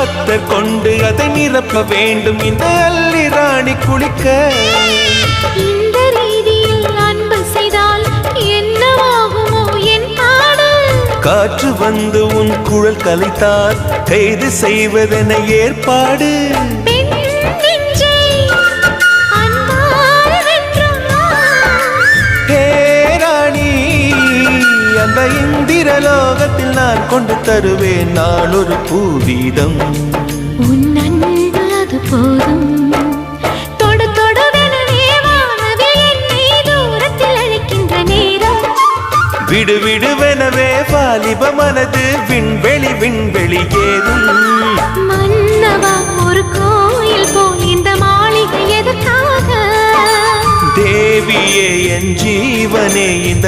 அத்தர் கொண்டு அதை நிரப்ப வேண்டும். இந்த அல்லி ராணி குளிக்க. இந்த ரீதியில் அன்பு செய்தால் என்னவாகுமோ என் பாடு? காற்று வந்து உன் குழல் கலைத்தால் கைது செய்வதென ஏற்பாடு. அந்த இந்திரலோகத்தில் நான் கொண்டு தருவேன். நான் ஒரு பூவீதம். உன் அன்பு அது போதும். விடு விடுவெனவே வாலிப மனது விண்வெளி விண்வெளி ஏறும். மன்னவா ஒரு கோயில் போல் இந்த மாளிகை எதற்காக? தேவியே என் ஜீவனே இந்த